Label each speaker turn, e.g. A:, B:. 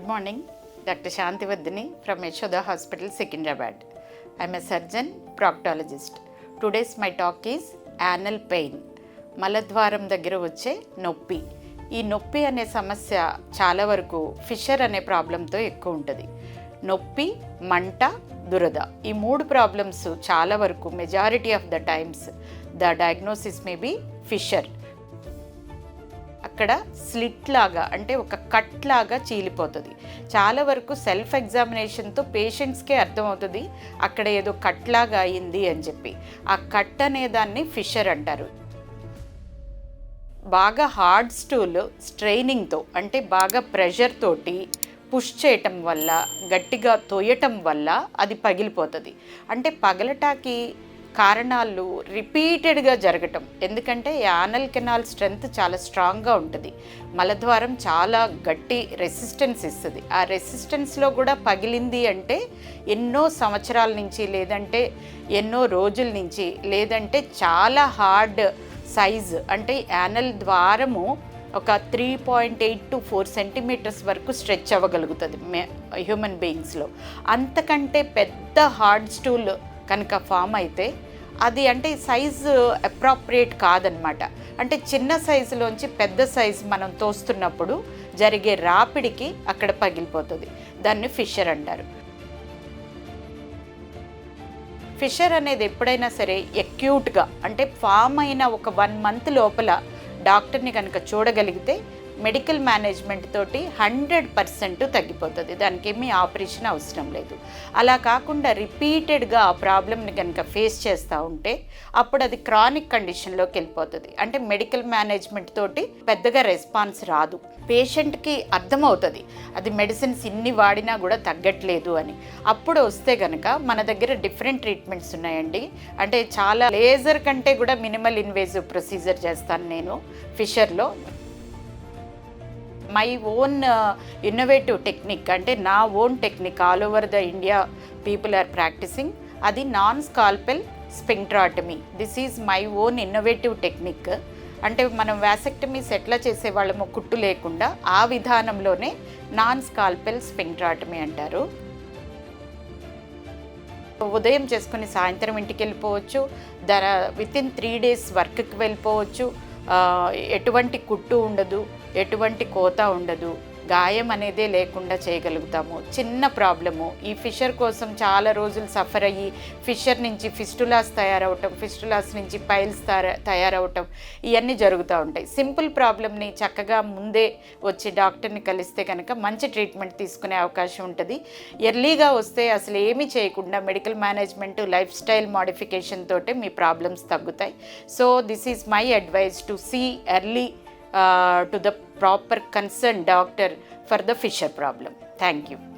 A: Good morning doctor Shantivardhini from Yashoda hospital Secunderabad I'm a surgeon proctologist today's my talk is anal pain మలద్వారం దగ్గర వచ్చే నొప్పి ఈ నొప్పి అనే సమస్య చాలా వరకు ఫిషర్ అనే ప్రాబ్లంతో ఎక్కువ ఉంటుంది. నొప్పి మంట దురద ఈ మూడు ప్రాబ్లమ్స్ చాలా వరకు majority of the times the diagnosis may be fissure అక్కడ స్లిట్ లాగా అంటే ఒక కట్ లాగా చీలిపోతుంది. చాలా వరకు సెల్ఫ్ ఎగ్జామినేషన్తో పేషెంట్స్కే అర్థమవుతుంది అక్కడ ఏదో కట్ లాగా అయింది అని చెప్పి. ఆ కట్ అనే దాన్ని ఫిషర్ అంటారు. బాగా హార్డ్ స్టూల్ స్ట్రైనింగ్తో అంటే బాగా ప్రెషర్ తోటి పుష్ చేయటం వల్ల గట్టిగా తోయటం వల్ల అది పగిలిపోతుంది. అంటే పగలటాకి కారణాలు రిపీటెడ్గా జరగటం. ఎందుకంటే యానల్ కెనాల్ స్ట్రెంగ్త్ చాలా స్ట్రాంగ్గా ఉంటుంది. మలద్వారం చాలా గట్టి రెసిస్టెన్స్ ఇస్తుంది. ఆ రెసిస్టెన్స్లో కూడా పగిలింది అంటే ఎన్నో సంవత్సరాల నుంచి లేదంటే ఎన్నో రోజుల నుంచి లేదంటే చాలా హార్డ్ సైజ్ అంటే యానల్ ద్వారము ఒక three point eight to four centimetres వరకు స్ట్రెచ్ అవ్వగలుగుతుంది మే హ్యూమన్ బీయింగ్స్లో. అంతకంటే పెద్ద హార్డ్ స్టూల్ కనుక ఫామ్ అయితే అది అంటే సైజు అప్రాప్రియేట్ కాదనమాట. అంటే చిన్న సైజులోంచి పెద్ద సైజు మనం తోస్తున్నప్పుడు జరిగే రాపిడికి అక్కడ పగిలిపోతుంది. దాన్ని ఫిషర్ అంటారు. ఫిషర్ అనేది ఎప్పుడైనా సరే ఎక్యూట్గా అంటే ఫామ్ అయిన ఒక వన్ మంత్ లోపల డాక్టర్ని కనుక చూడగలిగితే మెడికల్ మేనేజ్మెంట్ తోటి హండ్రెడ్ పర్సెంట్ తగ్గిపోతుంది. దానికి ఏమీ ఆపరేషన్ అవసరం లేదు. అలా కాకుండా రిపీటెడ్గా ఆ ప్రాబ్లమ్ని కనుక ఫేస్ చేస్తూ ఉంటే అప్పుడు అది క్రానిక్ కండిషన్లోకి వెళ్ళిపోతుంది. అంటే మెడికల్ మేనేజ్మెంట్ తోటి పెద్దగా రెస్పాన్స్ రాదు. పేషెంట్కి అర్థమవుతుంది. అది మెడిసిన్స్ ఇన్ని వాడినా కూడా తగ్గట్లేదు అని. అప్పుడు వస్తే కనుక మన దగ్గర డిఫరెంట్ ట్రీట్మెంట్స్ ఉన్నాయండి. అంటే చాలా లేజర్ కంటే కూడా మినిమల్ ఇన్వేజివ్ ప్రొసీజర్ చేస్తాను నేను ఫిషర్లో. మై ఓన్ ఇన్నోవేటివ్ టెక్నిక్ అంటే నా own technique all over the India people are practising అది non scalpel స్పెంట్రాటమీ this is my own innovative technique అంటే మనం వ్యాసెక్టమీస్ ఎట్లా చేసేవాళ్ళము కుట్టు లేకుండా ఆ విధానంలోనే నాన్ స్కాల్పెల్ స్పెంట్రాటమీ అంటారు. ఉదయం చేసుకుని సాయంత్రం ఇంటికి వెళ్ళిపోవచ్చు. ధర విత్ ఇన్ త్రీ డేస్ వర్క్కి వెళ్ళిపోవచ్చు. ఎటువంటి కుట్టు ఉండదు. ఎటువంటి కోత ఉండదు. గాయం అనేదే లేకుండా చేయగలుగుతాము. చిన్న ప్రాబ్లము. ఈ ఫిషర్ కోసం చాలా రోజులు సఫర్ అయ్యి ఫిషర్ నుంచి ఫిస్టులాస్ తయారవటం ఫిస్టులాస్ నుంచి పైల్స్ తయారవటం ఇవన్నీ జరుగుతూ ఉంటాయి. సింపుల్ ప్రాబ్లమ్ని చక్కగా ముందే వచ్చి డాక్టర్ని కలిస్తే కనుక మంచి ట్రీట్మెంట్ తీసుకునే అవకాశం ఉంటుంది. ఎర్లీగా వస్తే అసలు ఏమీ చేయకుండా medical management life style modification తోటే మీ ప్రాబ్లమ్స్ తగ్గుతాయి. So this is my advice to see early Uh, to the proper concerned doctor for the fissure problem. Thank you.